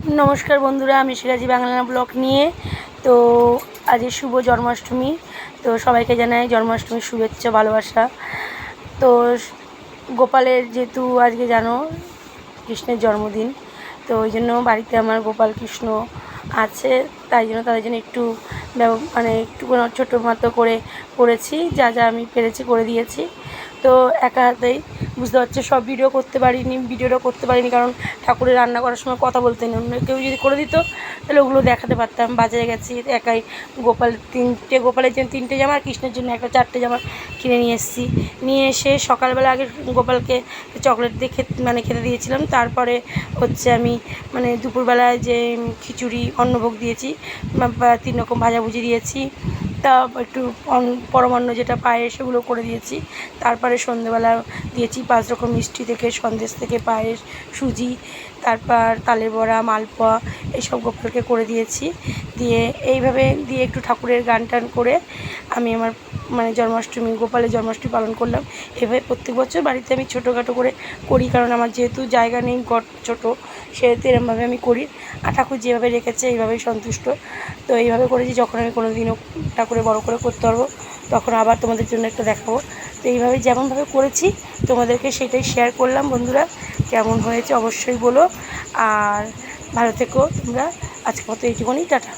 নমস্কার বন্ধুরা, আমি সিরাজি বাংলা ব্লগ নিয়ে। তো আজ শুভ জন্মাষ্টমী। তো সবাইকে জানাই জন্মাষ্টমীর শুভেচ্ছা, ভালোবাসা। তো গোপালের যেহেতু আজকে জানো কৃষ্ণের জন্মদিন, তো ওই জন্য বাড়িতে আমার গোপাল কৃষ্ণ আছে। তাই জন্য তাদের জন্য একটু মানে একটু ছোটো মতো করে করেছি, যা যা আমি পেরেছি করে দিয়েছি। তো একা হাতেই বুঝতে পারছ, সব ভিডিও করতে পারিনি ভিডিওটা করতে পারিনি, কারণ ঠাকুরের রান্না করার সময় কথা বলতে নেই। অন্য কেউ যদি করে দিত, তাহলে ওগুলো দেখাতে পারতাম। বাজারে গেছি, একাই গোপাল, তিনটে, গোপালের জন্য তিনটে জামা আর কৃষ্ণের জন্য একটা চারটে জামা কিনে নিয়ে এসেছি। নিয়ে এসে সকালবেলা আগে গোপালকে চকলেট দিয়ে খেতে মানে খেতে দিয়েছিলাম। তারপরে হচ্ছে আমি মানে দুপুরবেলায় যে খিচুড়ি, অন্নভোগ দিয়েছি তিন রকম ভাজাভুজি দিয়েছি, তা একটু পরমান্ন যেটা পায়ে সেগুলো করে দিয়েছি। তারপরে সন্ধেবেলা দিয়েছি পাঁচ রকম মিষ্টি থেকে, সন্দেশ থেকে পায়েস, সুজি, তারপর তালের বড়া, মালপোয়া এইসব গোপালকে করে দিয়েছি। দিয়ে এইভাবে দিয়ে একটু ঠাকুরের গান টান করে আমি আমার মানে জন্মাষ্টমী, গোপালের জন্মাষ্টমী পালন করলাম। এভাবে প্রত্যেক বছর বাড়িতে আমি ছোটোখাটো করে করি, কারণ আমার যেহেতু জায়গা নেই, ঘর ছোটো, সেহেতু এরমভাবে আমি করি। আর ঠাকুর যেভাবে রেখেছে, এইভাবেই সন্তুষ্ট। তো এইভাবে করেছি, যখন আমি কোনো দিনও ঠাকুরে বড়ো করে করতে পারব, তখন আবার তোমাদের জন্য একটা দেখাবো। তো এইভাবে যেমনভাবে করেছি, তোমাদেরকে সেটাই শেয়ার করলাম। বন্ধুরা, কেমন হয়েছে অবশ্যই বলো। আর ভালো থেকো তোমরা। আজকের মতো এইটুকুনি, টাটা।